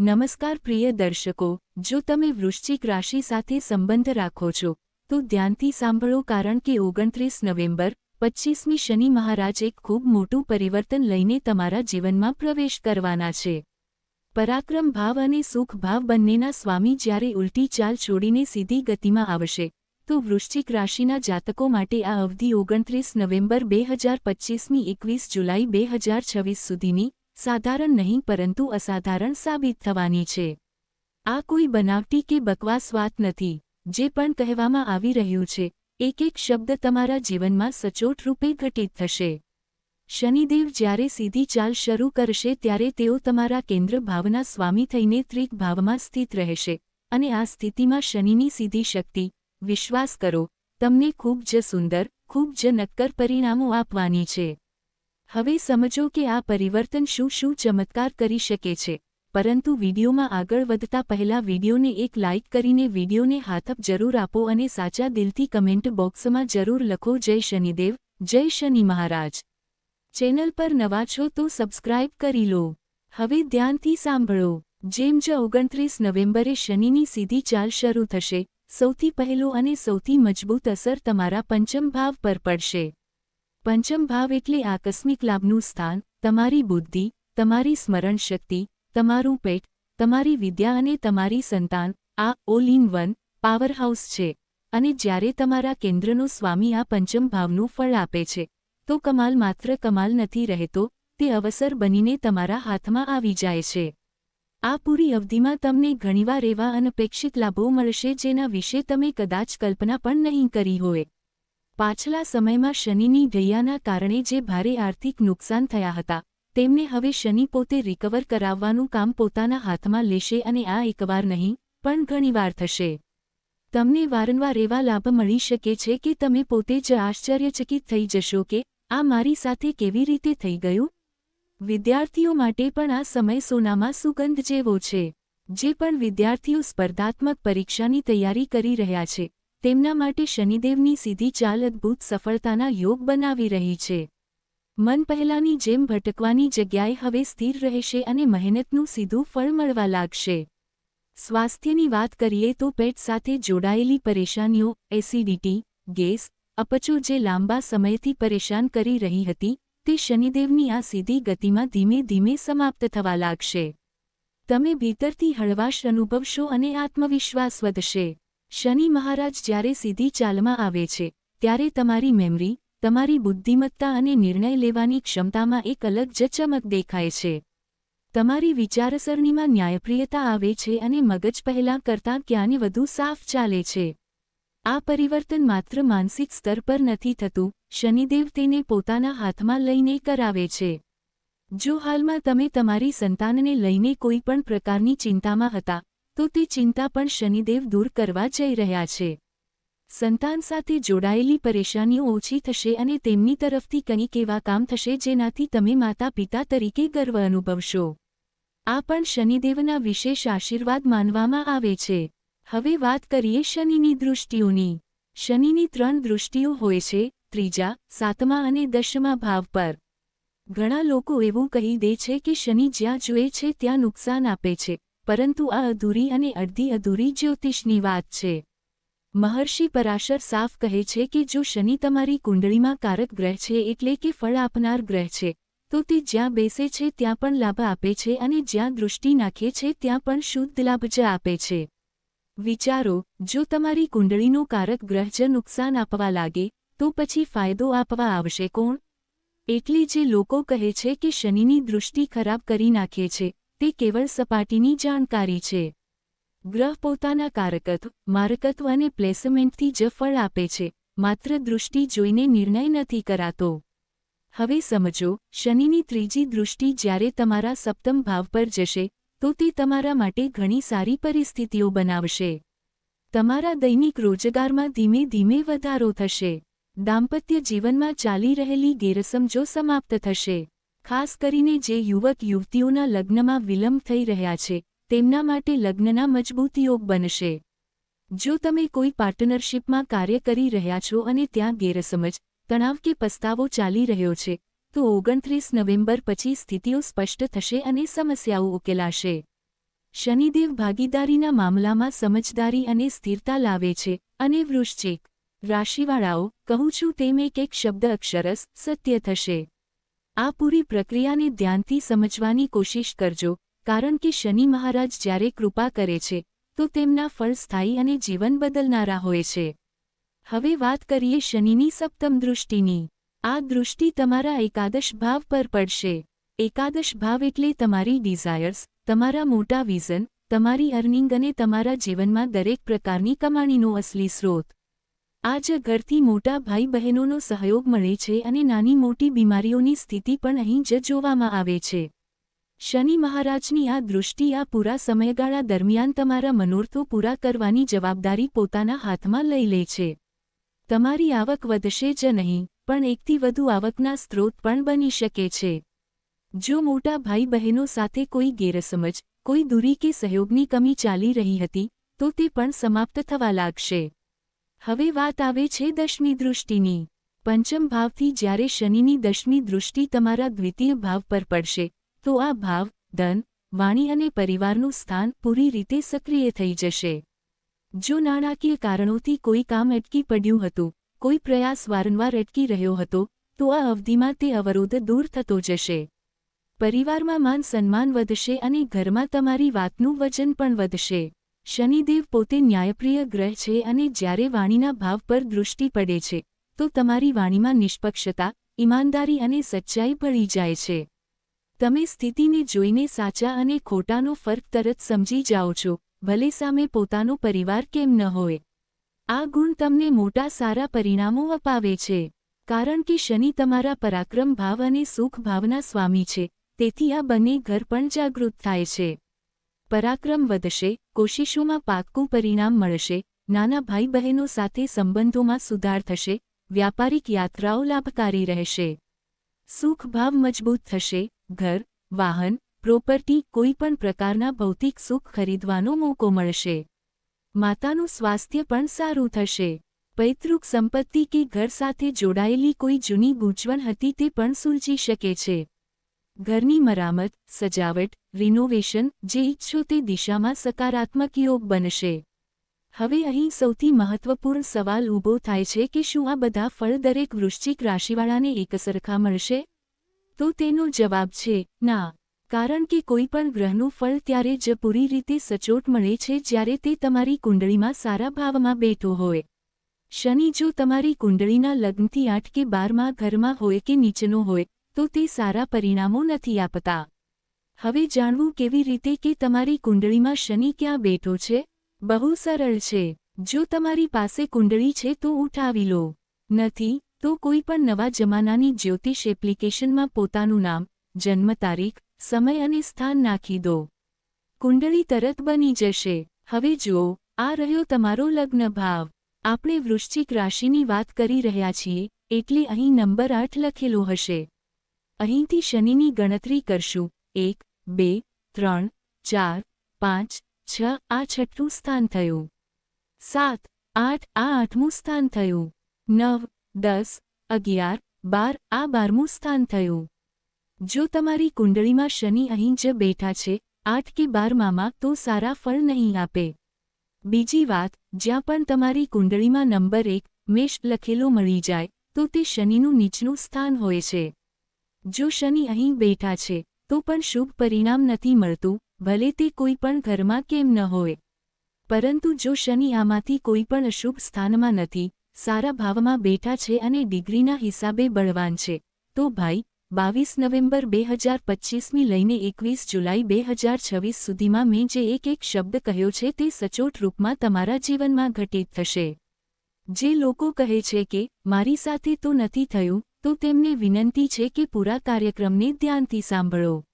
નમસ્કાર પ્રિય દર્શકો, જો તમે વૃશ્ચિક રાશિ સાથે સંબંધ રાખો છો, તો ધ્યાનથી સાંભળો કારણ કે ઓગણત્રીસ નવેમ્બર, પચ્ચીસમી શનિ મહારાજ એક ખૂબ મોટું પરિવર્તન લઈને તમારા જીવનમાં પ્રવેશ કરવાના છે. પરાક્રમ ભાવ અને સુખ ભાવ બંનેના સ્વામી જ્યારે ઉલટી ચાલ છોડીને સીધી ગતિમાં આવશે, તો વૃશ્ચિક રાશિના જાતકો માટે આ અવધિ ઓગણત્રીસ નવેમ્બર બે હજાર પચ્ચીસમી એકવીસ જુલાઈ બે હજાર છવ્વીસ સુધીની સાધારણ નહીં પરંતુ અસાધારણ સાબિત થવાની છે. આ કોઈ બનાવટી કે બકવાસ વાત નથી, જે પણ કહેવામાં આવી રહ્યું છે, એક એક શબ્દ તમારા જીવનમાં સચોટ રૂપે ઘટિત થશે. શનિદેવ જ્યારે સીધી ચાલ શરૂ કરશે ત્યારે તેઓ તમારા કેન્દ્ર ભાવના સ્વામી થઈને ત્રિક ભાવમાં સ્થિત રહેશે અને આ સ્થિતિમાં શનિની સીધી શક્તિ, વિશ્વાસ કરો, તમને ખૂબ જ સુંદર, ખૂબ જ નક્કર પરિણામો આપવાની છે. હવે સમજો કે આ પરિવર્તન શું શું ચમત્કાર કરી શકે છે, પરંતુ વિડીયોમાં આગળ વધતા પહેલા વિડીયોને એક લાઇક કરીને વિડીયોને હાથપ જરૂર આપો અને સાચા દિલથી કમેન્ટ બોક્સમાં જરૂર લખો જય શનિદેવ, જય શનિ મહારાજ. ચેનલ પર નવા છો તો સબસ્ક્રાઇબ કરી લો. હવે ધ્યાનથી સાંભળો. જેમ જ ઓગણત્રીસ નવેમ્બરે શનિની સીધી ચાલ શરૂ થશે, સૌથી પહેલો અને સૌથી મજબૂત અસર તમારા પંચમ ભાવ પર પડશે. પંચમ ભાવ એટલે આકસ્મિક લાભનું સ્થાન, તમારી બુદ્ધિ, તમારી સ્મરણ શક્તિ તમારું પેટ, તમારી વિદ્યા અને તમારી સંતાન, આ ઓલ ઇન વન પાવરહાઉસ છે. અને જ્યારે તમારા કેન્દ્રનો સ્વામી આ પંચમ ભાવનું ફળ આપે છે, તો કમાલ માત્ર કમાલ નથી રહેતો, તે અવસર બનીને તમારા હાથમાં આવી જાય છે. આ પૂરી અવધિમાં તમને ઘણીવાર એવા અનપેક્ષિત લાભો મળશે જેના વિશે તમે કદાચ કલ્પના પણ નહીં કરી હોય. પાછલા સમયમાં શનિની ઢૈયાના કારણે જે ભારે આર્થિક નુકસાન થયા હતા, તેમને હવે શનિ પોતે રિકવર કરાવવાનું કામ પોતાના હાથમાં લેશે અને આ એકવાર નહીં, પણ ઘણીવાર થશે. તમને વારંવાર એવા લાભ મળી શકે છે કે તમે પોતે જ આશ્ચર્યચકિત થઈ જશો કે, આ મારી સાથે કેવી રીતે થઈ ગયું? વિદ્યાર્થીઓ માટે પણ આ સમય સોનામાં સુગંધ જેવો છે, જે પણ વિદ્યાર્થીઓ સ્પર્ધાત્મક પરીક્ષાની તૈયારી કરી રહ્યા છે. તેમના માટે શનિદેવની સીધી ચાલ અદ્ભુત સફળતાના યોગ બનાવી રહી છે. મન પહેલાની જેમ ભટકવાની જગ્યાએ હવે સ્થિર રહેશે અને મહેનતનું સીધું ફળ મળવા લાગશે. સ્વાસ્થ્યની વાત કરીએ તો પેટ સાથે જોડાયેલી પરેશાનીઓ, એસિડિટી, ગેસ, અપચો જે લાંબા સમયથી પરેશાન કરી રહી હતી, તે શનિદેવની આ સીધી ગતિમાં ધીમે ધીમે સમાપ્ત થવા લાગશે. તમે ભીતરથી હળવાશ અનુભવશો અને આત્મવિશ્વાસ વધશે. શનિ મહારાજ જ્યારે સીધી ચાલમાં આવે છે, ત્યારે તમારી મેમરી, તમારી બુદ્ધિમત્તા અને નિર્ણય લેવાની ક્ષમતામાં એક અલગ જ ચમક દેખાય છે. તમારી વિચારસરણીમાં ન્યાયપ્રિયતા આવે છે અને મગજ પહેલાં કરતાં ક્યાંને વધુ સાફ ચાલે છે. આ પરિવર્તન માત્ર માનસિક સ્તર પર નથી થતું, શનિદેવ તેને પોતાના હાથમાં લઈને કરાવે છે. જો હાલમાં તમે તમારી સંતાનને લઈને કોઈ પણ પ્રકારની ચિંતામાં હતા તો તે ચિંતા પણ શનિદેવ દૂર કરવા જઈ રહ્યા છે. સંતાન સાથે જોડાયેલી પરેશાનીઓ ઓછી થશે અને તેમની તરફથી કંઈક એવા કામ થશે જેનાથી તમે માતા પિતા તરીકે ગર્વ અનુભવશો. આ પણ શનિદેવના વિશેષ આશીર્વાદ માનવામાં આવે છે. હવે વાત કરીએ શનિની દૃષ્ટિઓની. શનિની ત્રણ દૃષ્ટિઓ હોય છે, ત્રીજા, સાતમા અને દશમા ભાવ પર. ઘણા લોકો એવું કહી દે છે કે શનિ જ્યાં જુએ છે ત્યાં નુકસાન આપે છે. પરંતુ આ અધૂરી અને અડધી અધૂરી જ્યોતિષની વાત છે. મહર્ષિ પરાશર સાફ કહે છે કે જો શનિ તમારી કુંડળીમાં કારક ગ્રહ છે એટલે કે ફળ આપનાર ગ્રહ છે, તો તે જ્યાં બેસે છે ત્યાં પણ લાભ આપે છે અને જ્યાં દૃષ્ટિ નાખે છે ત્યાં પણ શુદ્ધ લાભ જ આપે છે. વિચારો, જો તમારી કુંડળીનો કારક ગ્રહ જ નુકસાન આપવા લાગે, તો પછી ફાયદો આપવા આવશે કોણ? એટલે જે લોકો કહે છે કે શનિની દૃષ્ટિ ખરાબ કરી નાખે છે તે કેવળ સપાટીની જાણકારી છે. ગ્રહ પોતાના કારકત્વ મારકત્વ અને પ્લેસમેન્ટથી જ ફળ આપે છે, માત્ર દૃષ્ટિ જોઈને નિર્ણય નથી કરાતો. હવે સમજો, શનિની ત્રીજી દૃષ્ટિ જ્યારે તમારા સપ્તમ ભાવ પર જશે, તો તે તમારા માટે ઘણી સારી પરિસ્થિતિઓ બનાવશે. તમારા દૈનિક રોજગારમાં ધીમે ધીમે વધારો થશે. દાંપત્ય જીવનમાં ચાલી રહેલી ગેરસમજો સમાપ્ત થશે. ખાસ કરીને જે યુવક યુવતીઓના લગ્નમાં વિલંબ થઈ રહ્યા છે, તેમના માટે લગ્નના મજબૂત યોગ બનશે. જો તમે કોઈ પાર્ટનરશિપમાં કાર્ય કરી રહ્યા છો અને ત્યાં ગેરસમજ, તણાવ કે પસ્તાવો ચાલી રહ્યો છે, તો ઓગણત્રીસ નવેમ્બર પછી સ્થિતિઓ સ્પષ્ટ થશે અને સમસ્યાઓ ઉકેલાશે. શનિદેવ ભાગીદારીના મામલામાં સમજદારી અને સ્થિરતા લાવે છે અને વૃશ્ચિક રાશિવાળાઓ, કહું છું તેમ એક એક શબ્દ અક્ષરસ સત્ય થશે. આ પૂરી પ્રક્રિયાને ધ્યાનથી સમજવાની કોશિશ કરજો, કારણ કે શનિ મહારાજ જ્યારે કૃપા કરે છે, તો તેમના ફળ સ્થાયી અને જીવન બદલનારા હોય છે. હવે વાત કરીએ શનિની સપ્તમ દૃષ્ટિની. આ દૃષ્ટિ તમારા એકાદશ ભાવ પર પડશે. એકાદશ ભાવ એટલે તમારી ડિઝાયર્સ, તમારા મોટા વિઝન, તમારી અર્નિંગ અને તમારા જીવનમાં દરેક પ્રકારની કમાણીનો અસલી સ્રોત. આ જ ઘરથી મોટા ભાઈ બહેનોનો સહયોગ મળે છે અને નાની મોટી બીમારીઓની સ્થિતિ પણ અહીં જ જોવામાં આવે છે. શનિ મહારાજની આ દૃષ્ટિ આ પૂરા સમયગાળા દરમિયાન તમારા મનોરથો પૂરા કરવાની જવાબદારી પોતાના હાથમાં લઈ લે છે. તમારી આવક વધશે જ નહીં, પણ એકથી વધુ આવકના સ્ત્રોત પણ બની શકે છે. જો મોટા ભાઈ બહેનો સાથે કોઈ ગેરસમજ, કોઈ દૂરી કે સહયોગની કમી ચાલી રહી હતી, તો તે પણ સમાપ્ત થવા લાગશે. હવે વાત આવે છે દશમી દૃષ્ટિની. પંચમ ભાવથી જ્યારે શનિની દશમી દૃષ્ટિ તમારા દ્વિતીય ભાવ પર પડશે, તો આ ભાવ, ધન, વાણી અને પરિવારનું સ્થાન પૂરી રીતે સક્રિય થઈ જશે. જો નાણાકીય કારણોથી કોઈ કામ અટકી પડ્યું હતું, કોઈ પ્રયાસ વારંવાર અટકી રહ્યો હતો, તો આ અવધિમાં તે અવરોધ દૂર થતો જશે. પરિવારમાં માન સન્માન વધશે અને ઘરમાં તમારી વાતનું વજન પણ વધશે. શનિદેવ પોતે ન્યાયપ્રિય ગ્રહ છે અને જ્યારે વાણીના ભાવ પર દૃષ્ટિ પડે છે, તો તમારી વાણીમાં નિષ્પક્ષતા, ઈમાનદારી અને સચ્ચાઈ ભળી જાય છે. તમે સ્થિતિને જોઈને સાચા અને ખોટાનો ફર્ક તરત સમજી જાઓ છો, ભલે સામે પોતાનો પરિવાર કેમ ન હોય. આ ગુણ તમને મોટા સારા પરિણામો અપાવે છે, કારણ કે શનિ તમારા પરાક્રમ ભાવ અને સુખ ભાવના સ્વામી છે, તેથી આ બંને ઘર પણ જાગૃત થાય છે. પરાક્રમ વધશે, કોશિશોમાં પાકું પરિણામ મળશે, નાના ભાઈ બહેનો સાથે સંબંધોમાં સુધાર થશે, વ્યાપારિક યાત્રાઓ લાભકારી રહેશે. સુખભાવ મજબૂત થશે, ઘર, વાહન, પ્રોપર્ટી કોઈપણ પ્રકારના ભૌતિક સુખ ખરીદવાનો મોકો મળશે. માતાનું સ્વાસ્થ્ય પણ સારું થશે. પૈતૃક સંપત્તિ કે ઘર સાથે જોડાયેલી કોઈ જૂની ગૂંચવણ હતી તે પણ સુલજી શકે છે. ઘરની મરામત, સજાવટ રિનોવેશન જે ઇચ્છો તે દિશામાં સકારાત્મક યોગ બનશે. હવે અહીં સૌથી મહત્વપૂર્ણ સવાલ ઊભો થાય છે કે શું આ બધા ફળ દરેક વૃશ્ચિક રાશિવાળાને એકસરખા મળશે? તો તેનો જવાબ છે, ના. કારણ કે કોઈ પણ ગ્રહનું ફળ ત્યારે જ પૂરી રીતે સચોટ મળે છે જ્યારે તે તમારી કુંડળીમાં સારા ભાવમાં બેઠો હોય. શનિ જો તમારી કુંડળીના લગ્નથી આઠ કે બારમાં ઘરમાં હોય કે નીચેનો હોય તો તે સારા પરિણામો નથી આપતા. હવે જાણવું કેવી રીતે કે તમારી કુંડળીમાં શનિ ક્યાં બેઠો છે? બહુ સરળ છે. જો તમારી પાસે કુંડળી છે તો ઉઠાવી લો. નથી, તો કોઈ પણ નવા જમાનાની જ્યોતિષ એપ્લિકેશનમાં પોતાનું નામ, જન્મ તારીખ, સમય અને સ્થાન નાખી દો. કુંડળી તરત બની જશે. હવે જુઓ, આ રહ્યો તમારો લગ્ન ભાવ. આપણે વૃશ્ચિક રાશિની વાત કરી રહ્યા છીએ, એટલે અહીં નંબર આઠ લખેલો હશે. અહીંથી શનિની ગણતરી કરશું. એક, બે, ત્રણ, ચાર, પાંચ, છ, આ છઠ્ઠું સ્થાન થયું. સાત, આઠ, આ આઠમું સ્થાન થયું. નવ, દસ, અગિયાર, બાર, આ બારમું સ્થાન થયું. જો તમારી કુંડળીમાં શનિ અહીં જ બેઠા છે, આઠ કે બારમામાં તો સારા ફળ નહીં આપે. બીજી વાત, જ્યાં પણ તમારી કુંડળીમાં નંબર એક મેષ લખેલો મળી જાય, તો તે શનિનું નીચલું સ્થાન હોય છે. જો શનિ અહીં બેઠા છે, તો પણ શુભ પરિણામ નથી મળતું, ભલે તે કોઈ પણ ઘરમાં કેમ ન હોય. પરંતુ જો શનિ આમાંથી કોઈ પણ અશુભ સ્થાનમાં નથી, સારા ભાવમાં બેઠા છે અને ડિગ્રીના હિસાબે બળવાન છે, તો ભાઈ, બાવીસ નવેમ્બર બે હજાર પચ્ચીસમી લઈને એકવીસ જુલાઈ બે હજાર છવ્વીસ સુધીમાં મેં જે એક એક શબ્દ કહ્યો છે તે સચોટ રૂપમાં તમારા જીવનમાં ઘટિત થશે. જે લોકો કહે છે કે, મારી સાથે તો નથી થયું તો તેમને વિનંતી છે કે પૂરા કાર્યક્રમને ધ્યાનથી સાંભળો.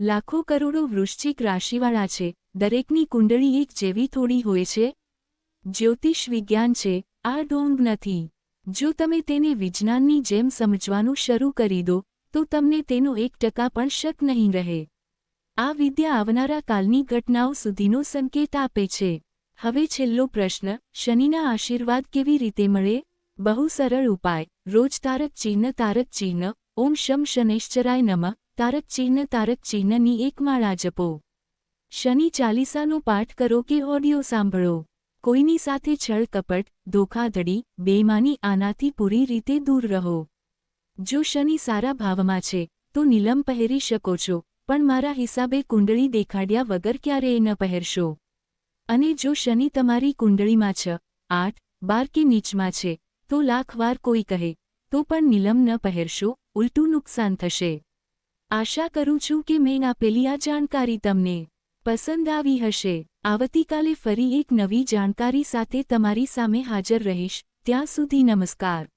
લાખો કરોડો વૃશ્ચિક રાશિવાળા છે. દરેકની કુંડળી એક જેવી થોડી હોય છે. જ્યોતિષ વિજ્ઞાન છે. આ ડોંગ નથી. જો તમે તેને વિજ્ઞાનની જેમ સમજવાનું શરૂ કરી દો, તો તમને તેનો એક ટકા પણ શક નહીં રહે. આ વિદ્યા આવનારા કાલની ઘટનાઓ સુધીનો સંકેત આપે છે. હવે છેલ્લો પ્રશ્ન, શનિના આશીર્વાદ કેવી રીતે મળે? બહુ સરળ ઉપાય. રોજ તારક ચિહ્ન તારક ચિહ્ન, ઓમ શમ શનેશ્ચરાય નમ, તારક ચિહ્ન, તારક ચિહ્નની એક માળા જપો. શનિ ચાલીસાનો પાઠ કરો કે ઓડિયો સાંભળો. કોઈની સાથે છળ કપટ, ધોખાધડી બેમાની આનાથી પૂરી રીતે દૂર રહો. જો શનિ સારા ભાવમાં છે, તો નીલમ પહેરી શકો છો, પણ મારા હિસાબે કુંડળી દેખાડ્યા વગર ક્યારેય ન પહેરશો. અને જો શનિ તમારી કુંડળીમાં છ, આઠ, બાર કે નીચમાં છે તો લાખ વાર કોઈ કહે, તો પણ નીલમ ન પહેરશો, ઉલટું નુકસાન થશે. આશા કરું છું કે મેં આપેલી આ જાણકારી તમને પસંદ આવી હશે. આવતીકાલે ફરી એક નવી જાણકારી સાથે તમારી સામે હાજર રહીશ. ત્યાં સુધી નમસ્કાર.